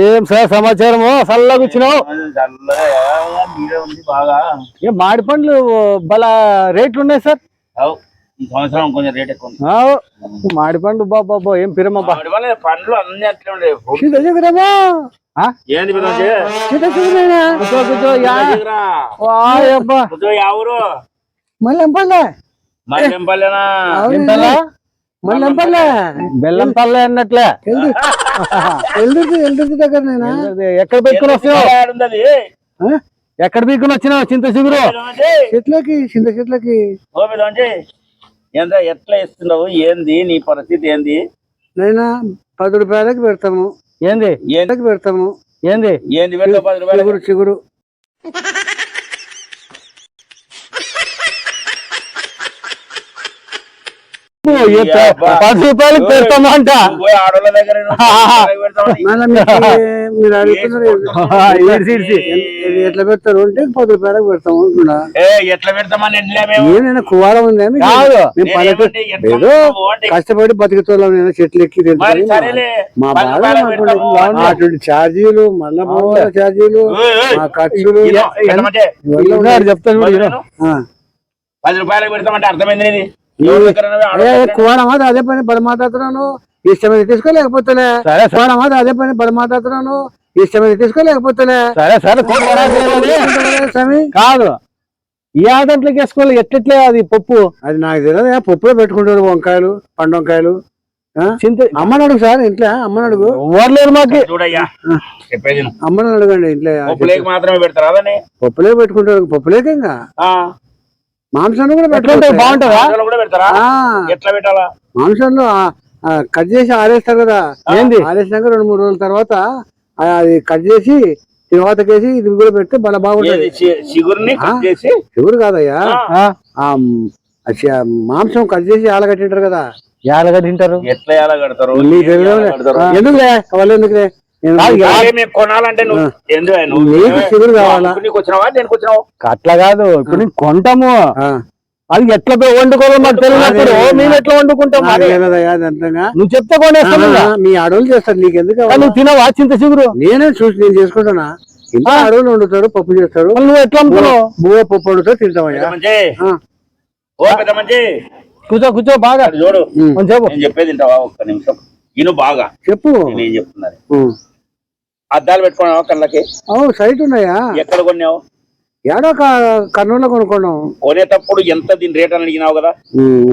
ఏం సార్ సమాచారము? చల్లగా బాగా ఏం మాడి పండ్లు బలా రేట్లు ఉన్నాయి సార్? అవు, ఈ సంవత్సరం కొంచెం రేట్ ఎక్కువ ఉంది. ఆవ్. మాడి పండు బాబా ఏం వల్ల పండ్లు అన్ని అట్లే మళ్ళీ బెల్లం పల్లె. అన్నట్లే. ఎల్దుర్తి ఎల్దుర్తి దగ్గర నేనా? ఎక్కడ పెట్టుకుని ఉండదు ఎక్కడ పెట్టుకుని వచ్చినావు? చింత చిగురు? చెట్లకి చింత చెట్లకి. ఎంత ఎట్లా ఇస్తున్నావు? ఏంది? నీ పరిస్థితి ఏంది? నైనా పది రూపాయలకి పెడతాము. ఏంది? ఎంతకి పెడతాము. ఏంది? ఏంది? పది రూపాయలు చిగురు చిగురు ఏ ప- పది రూపాయలకి పెడతామా అంట పోయి ఆడోళ్ళ దగ్గర నువ్వు పెడతావని. మళ్ళీ మీకు మీరు అడుగుతున్నారు ఈడ్చి, ఈడ్చి. ఇది ఎట్లా పెడతారు అంటే పది రూపాయలకు పెడతాము అంటున్నా ఏ ఎట్లా పెడతామని కువారం ఉంది? కాదు. ఎట్లా ఏదో కష్టపడి బతుకుతున్నాం నేను చెట్లు ఎక్కి మా పది బాధ. ఉండదు. అటువంటి ఛార్జీలు మళ్ళా ఛార్జీలు. మా ఖర్చులు చెప్తాను. పది రూపాయలకు పెడతామంటే అర్థమైంది కువారమా అదే పని పరమాత్మను ఇష్టమైతే తీసుకోలేకపోతేలే సరే సరే. కువారమా అదే పని పరమాత్మను ఇష్టమైతే తీసుకోలేకపోతేలే సరే సరే. స్వామి? కాదు. ఈ ఆదంట్లోకి వేసుకోవాలి ఎట్లెట్లే అది పప్పు? అది నాకు తెలియదు పప్పులో పెట్టుకుంటారు వంకాయలు పండు వంకాయలు చింత అమ్మని అడుగు సార్ ఇంట్లో అమ్మని అడుగు. ఓర్లేరు మాకి? చూడయ్యా చెప్పేది విను. అమ్మని అడగండి ఇంట్లో. పప్పులేకి మాత్రమే పెడతారు పప్పులే పెట్టుకుంటారు పప్పులేక ఇంకా మాంసాన్ని కూడా పెట్టుకుంటారు బాగుంటుందా? ఆడోళ్ళు కూడా పెడతారా? ఆ, ఎట్లా పెట్టాలా? మాంసంలో ఆ కట్ చేసి ఆరేస్తారు కదా. ఏంది? ఆరేసినాక రెండు మూడు రోజుల తర్వాత అది కట్ చేసి తిరువాతకేసి ఇది కూడా పెడితే బల బాగుంటది. ఏది? చి- చిగురుని కట్ చేసి? ఎవరు కాదయ్యా. మాంసం కట్ చేసి ఆలగట్టింటారు కదా. యాలగా తింటారు. ఎట్లా. కడతారు? ఎందుకులే? వాళ్ళు ఎందుకులే? నీకు చిగురు కావాలా? అట్లా కాదు ఇప్పుడు కొంటాము. అది ఎట్లా వండుకోవాలో మాకు తెలియనప్పుడు అదే. మేము ఎట్లా వండుకుంటాం నువ్వు చెప్తే కొనేస్తాను ఇంకా. మీ అడవులు చేస్తారు నీకు ఎందుకు? నువ్వు తినవా చింత చిగురు? నేనే చూసి నేను చేసుకుంటానా? ఇంత అడవులు వండుతారు పప్పు చేస్తారు. మళ్ళీ నువ్వు ఎట్లా అమ్ముకున్నావు బువ్వ పప్పు పెద్ద మంచి. కూర్చో కూర్చో బాగా. చూడు. చెప్పు. చెప్పేది ఒక్క నిమిషం. ఇను బాగా. చెప్పు. నేను చెప్తున్నారు ఉమ్. అద్దాలు పెట్టుకున్నావా కళ్ళకి? అవును సైట్ ఉన్నాయా? ఎక్కడ కొన్నావు? ఏడో క- కర్నూలులో కొనుక్కున్నాం. కొనేటప్పుడు ఎంత దీని రేట్ అని అడిగినావు కదా?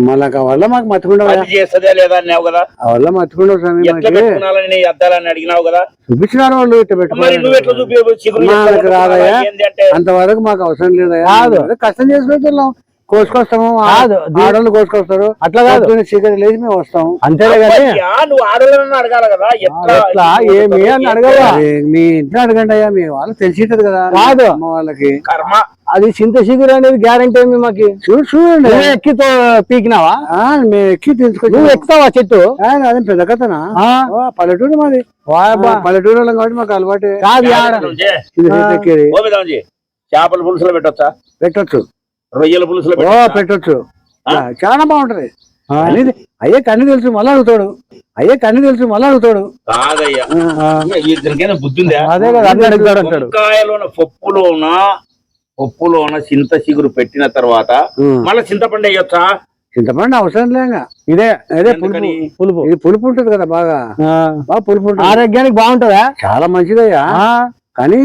మళ్ళా వల్ల మాకు మత్తుకుండవా అది చేస్తుందా లేదా అన్నావు కదా? వల్ల మత్తుకుండవు స్వామి ఎట్లా పెట్టుకున్నాలని అద్దాలని అడిగినావు కదా? చూపించినారు వాళ్ళు ఇట్లా పెట్టుకున్నారు రాదయ్యా. అంతవరకు మాకు అవసరం లేదయ్యా కష్టం చేసి పెట్టున్నాం కోసుకొస్తాము. కాదు, కోసుకొస్తారు. అట్లా కాదు. చీకటి లేచి మేము వస్తాం అంతేలే కానీ నువ్వు అడగాలి కదా? ఎట్లా ఏమి అని అడగవా? అది మీ ఇంట్లో అడగండి అయ్యా మీ వాళ్ళకి తెలిసింటది కదా కాదు. అమ్మ వాళ్ళకి. కర్మ. అది చింత చిగురు అనేది గ్యారంటీ ఏమి మాకి. చూడు చూడండి. నువ్వు ఎక్కితో పీకినావా? ఆ, మేము ఎక్కి నువ్వు తెలుసుకొచ్చి ఎక్కుతావా చెట్టు? అదే పెద్ద కథనా? పల్లెటూరు మాది. పల్లెటూరు వాళ్ళం కాబట్టి మాకు అలవాటు. కాదు చేపల పులుసులో పెట్టొచ్చా? పెట్టొచ్చు. రొయ్యల పులుసులో ఓ పెట్టొచ్చా? చాలా బాగుంటది. అనేది అయ్యే కన్ను తెలుసు మళ్ళీ అడుగుతాడు. అయ్యే కన్ను తెలుసు మళ్ళీ అడుగుతాడు. కాదయ్యా. ఇద్దరికైనా బుద్ధి ఉందా? అదే కదా అన్ని అడుగుతాడు అంటాడు. వంకాయలోన పప్పులోన పప్పులోన చింత చిగురు పెట్టిన తర్వాత. మళ్ళీ చింతపండు వేయొచ్చా? చింతపండు అవసరం లేక ఇదే అదే పులుపు. ఇది పులుపు ఉంటుంది కదా బాగా. ఆ, బాగా పులుపు ఉంటుంది. ఆరోగ్యానికి బాగుంటుందా? చాలా మంచిదయ్యా. ఆ, కానీ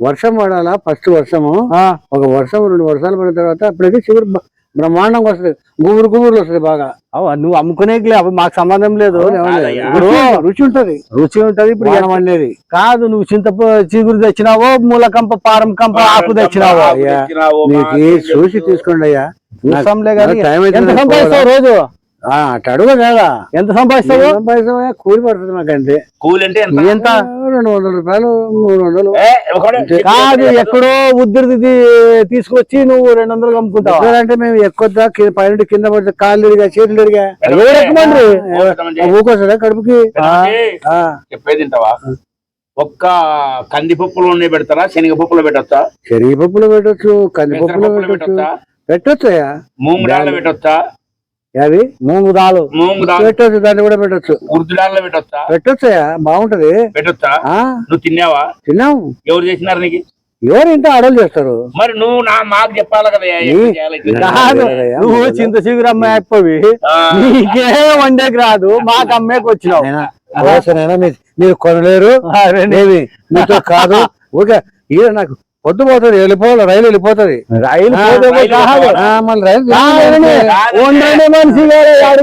వర్షం పడాలా? ఫస్ట్ వర్షము. ఆ, ఒక వర్షం రెండు వర్షాలు పడిన తర్వాత అప్పటికి చిగురు బ- బ్రహ్మాండంగా వస్తుంది. గుబురు గుబురులు వస్తుంది బాగా. అవ్వ, నువ్వు అమ్ముకునేకి అవి మాకు సంబంధం లేదు. రుచి ఉంటది. రుచి ఉంటది ఇప్పుడు ప్రాణం అనేది కాదు నువ్వు చింత చిగురు తెచ్చినావో మూల కంప పారం కంప ఆకు తెచ్చినావో చూసి తీసుకోండి అయ్యా. రోజు? అడుగు కదా ఎంత సంపాదిస్తావు? ఏం సంపాదిస్తామయ్యా? కూలి పడుతుంది మాకు అంతే. కూలి అంటే ఎంత? రెండు వందల రూపాయలు మూడు వందలు. కాదు ఎక్కడో ఉద్దిరిది తీసుకొచ్చి నువ్వు రెండు వందలు అమ్ముకుంటావా అంటే మేము ఎక్కువ పైన కింద పడితే కాళ్ళు ఇడిగా చేతులు ఓ పెద్దమంచి, ఊకొస్తుందా కడుపుకి? చెప్పేది ఒక్క కందిపప్పులోనే పెడతారా? శనగపప్పులో పెట్టొచ్చా? శనగపప్పులో పెట్టొచ్చు కందిపప్పులో పెట్టొచ్చు. పెట్టొచ్చా? దాంట్లో పెట్టొచ్చా? అవి మూంగు దాలు. పెట్టొచ్చు దాన్ని కూడా పెట్టొచ్చు. ఉర్దు డాల్లో పెట్టొచ్చా? పెట్టొచ్చా బాగుంటది. పెట్టొచ్చా? ఆ? నువ్వు తిన్నావా? తిన్నాం. ఎవరు చేసినారు నీకు? ఎవరు ఇంత ఆడలు చేస్తారు? మరి నువ్వు నా మాకు చెప్పాలి కదా నువ్వు చింత చిగురు అమ్మాయి అయిపోయి నీకే వండేకి రాదు మాకు అమ్మేకి వచ్చినావు. మీరు కొనలేరు? మీతో కాదు? ఓకే ఈడ నాకు పొద్దు పోతుంది వెళ్ళిపోవాలి రైలు వెళ్ళిపోతుంది. రైలు రైలు మనిషి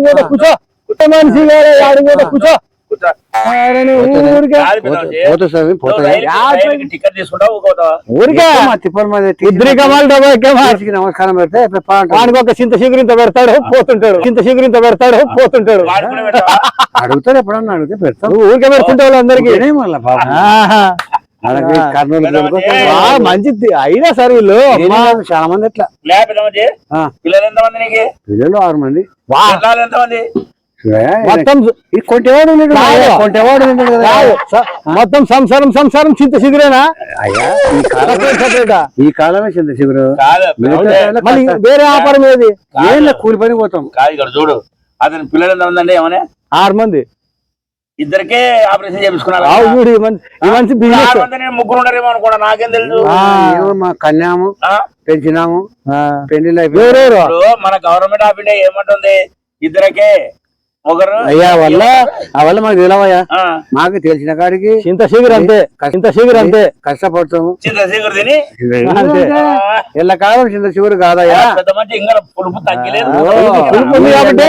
కూడా కూర్చో. మనిషి కూడా కూర్చో. నమస్కారం పెడితే. వానికి ఒక చింత చిగురింత పెడతాడు పోతుంటాడు. చింత చిగురింత పెడతాడు పోతుంటాడు? అడుగుతారు ఎప్పుడన్నా అడిగితే పెడతాం. నువ్వు ఊరికే పెడుతుంటావు వాళ్ళందరికీ. మళ్ళా. అలాగే కర్నూలు మంచిది. అయినా సరే వీళ్ళు చాలా మంది ఎట్లా పిల్లలు ఎంతమంది నీకు? పిల్లలు ఆరు మంది. వా, పిల్లలు ఎంతమంది? మొత్తం ఈ కొంటేవాడు మొత్తం సంసారం సంసారం చింత చిగురేనా? అయ్యా ఈ కాలమే చింత టైంలో మళ్ళీ. వేరే వ్యాపారం ఏది? ఏం కూలి పని పోతాం. కాదు ఇక్కడ చూడు. అతని పిల్లలు ఎంతమంది అండి ఏమనే? ఆరు మంది. ఇద్దరికే ఆపరేషన్ చేపించుకున్నారు ముగ్గురు ఉన్నారేమో అనుకున్నా నాకేం తెలుసు ఆ. ఏమో మా కన్యాము ఆ? పెంచినాము ఇప్పుడు మన గవర్నమెంట్ ఆఫ్ ఇండియా ఏమంటుంది? ఇద్దరికే అయ్యా వల్ల ఆ వల్ల మాకు తెలవయ్యా ఆ, మాకు తెలిసిన కాడికి చింత చిగురు అంతే చింత చిగురు అంతే. కష్టపడతాము. ఎల్ల కాలం చింత చిగురు కాదయ్యా.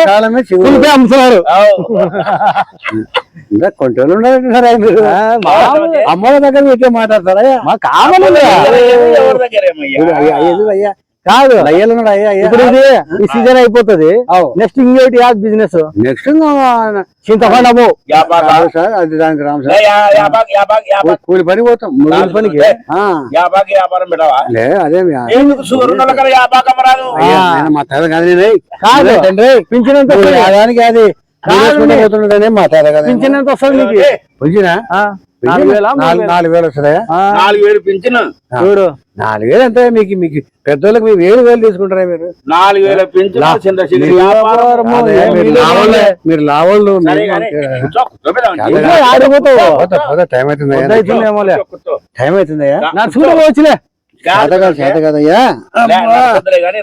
కాలమే చిగురు అమ్ముతున్నారు. ఇంకా కొంటోళ్ళు ఉండాలంటున్నారా మీరు. అమ్మల దగ్గర పెట్టే మాట్లాడతారయ్యా? మా కామన్ ఎవరి దగ్గర ఏమయ్యా? అయ్యా, అయ్యా, అయ్యా. కాదు. ఇప్పుడు ఇది ఈ సీజన్ అయిపోతుంది. నెక్స్ట్ ఇంకోటి యాడ్ బిజినెస్ నెక్స్ట్ చింతపండము. యాపాక. సార్ అది దానికి రామ్ సార్. కూలి పని పోతాం ముగ్గురు పనికి. ఆ, యాపాక వ్యాపారం పెట్టవా? లే అదే ఎందుకు షుగర్ ఉన్న వాళ్ళకి యాపాక అమ్మరాదు అయ్యా, నేను మా తాత కాదు నేను కాదు. అదే వస్తుంది. నీకు. నాలుగు వేలా? నాలుగు వేలు. వస్తుందా నాలుగు వేలు పింఛను. చూడు. నాలుగు వేలు అంటే మీకు మీకు పెద్దోళ్ళకి మీరు ఏడు వేలు తీసుకుంటారా మీరు? నాలుగు వేల పింఛను మీరు. లావోళ్ళే టైం కూర్చో. టైం అవుతుందయ్యా. నా చూడ వచ్చలే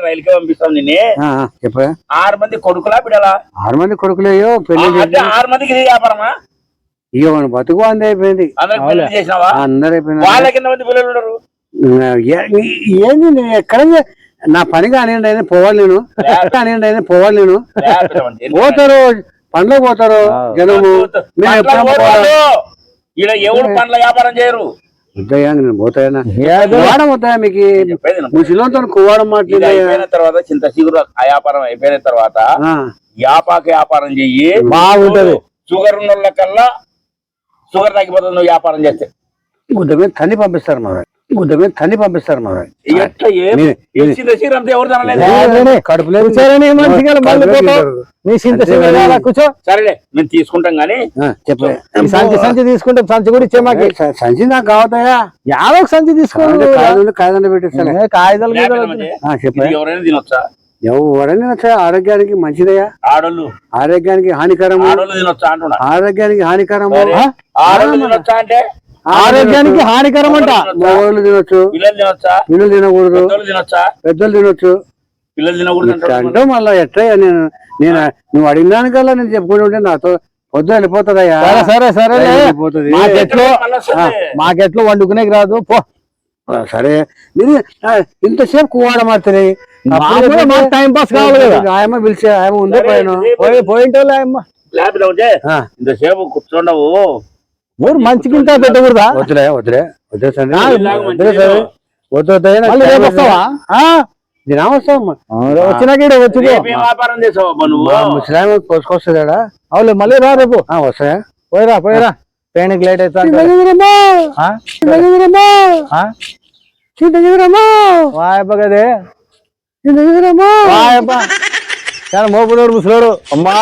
రైలుకే పంపిస్తాం నిన్నే. చెప్పా ఆరు మంది కొడుకులా బిడ్డలా? ఆరు మంది కొడుకులేయో పెళ్ళి ఆరు మందికి ఇది వ్యాపారమా? ఇక మన బతుకు అంది అయిపోయింది. అందరు అయిపోయింది వాళ్ళ కింద మంది పిల్లలు ఉండరు. ఏంది నేను ఎక్కడ నా పని కానివ్వండి అయినా పోవాలి నేను. కానివ్వండి అయినా పోవాలి నేను. పోతారు పండ్లకు పోతారు జనము. మేము ఎప్పుడు. ఈడ ఎవరు పండ్ల వ్యాపారం చేయరు? వద్దయ్యా నేను వద్దాయా మీకు. ముసలితో కువ్వాడం తర్వాత చింత చిగురు ఆ వ్యాపారం అయిపోయిన తర్వాత యాపాక వ్యాపారం చెయ్యి. బాగుంటది. షుగర్ ఉన్న వాళ్ళకల్లా షుగర్ తగ్గిపోతుంది నువ్వు వ్యాపారం చేస్తే. గుడ్డ మీద తన్ని పంపిస్తారు మా గుడ్డ మీద తన్ని పంపిస్తారు కూర్చో. సరేలే మేము తీసుకుంటాం గానీ చెప్పే. సంచి సంచి తీసుకుంటే సంచి కూడా ఇచ్చే మాకి. సంచి నాకు కావతాయా యాదో సంచి తీసుకో. కాదు కాదండి పెట్టిస్తాను ఏ, కాగితాలు మీద లేకపోతే మంచి. చెప్పే. ఇది ఎవరైనా తినొచ్చా? ఎవరైనా నచ్చా ఆరోగ్యానికి మంచిదయ్యా. ఆడోళ్ళు. ఆరోగ్యానికి అంటున్నా. ఆరోగ్యానికి తినొచ్చా అంటే? ఆరోగ్యానికి హానికరం అంట మగవాళ్ళు తినొచ్చు. పిల్లలు తినొచ్చా? పిల్లలు తినకూడదు. పెద్దలు తినొచ్చు? పిల్లలు తినకూడదు అంటే మళ్ళీ ఎట్లా నేను నేను నువ్వు అడిగిన దానికల్లా నేను చెప్పుకుంటూ ఉంటే నాతో పొద్దు వెళ్ళిపోతుందయ్యా. సరే సరే సరే వెళ్ళిపోతుంది. మాకెట్లో. మాకెట్లో వండుకునేకి రాదు. పో. సరే. మీరు ఆ, ఇంతసేపు కువాడ మాత్రమే. టైం పాస్ కావాలి ఆయమ్మ పిలిచే ఆయమ్మ ఉందే సరే, పైన. ఇంతసేపు పోయి పోయింటోలే అమ్మ లేకపోతే ఉంటే ఆ, ఇంతసేపు కూర్చోండవు. ఊరు మంచికింత పెట్టకూడదా? వద్దులే వద్దులే వద్దు సండి ఇలాగ వద్దులే మంచిగా సరే వద్దు వద్దయ్యా, నాకు మళ్ళీ టైం రేపు అవుతుంది. వస్తావా? ఆ, దినం వస్తాం వచ్చినాక ఈడ వచ్చిపో రేపు ఏం వ్యాపారం చేసావు అబ్బా నువ్వు? ముసలాం పోసుకొస్తుందా అవులే మళ్ళీ రా రేపు. వస్తాయా? పోయిరా పోయిరా. ట్రైన్కి లేట్ అవుతా ఆ? ఆ? వాయప్ప కదే వాయప్ప చాలా మోపులోడు ముసలోడు. అమ్మా.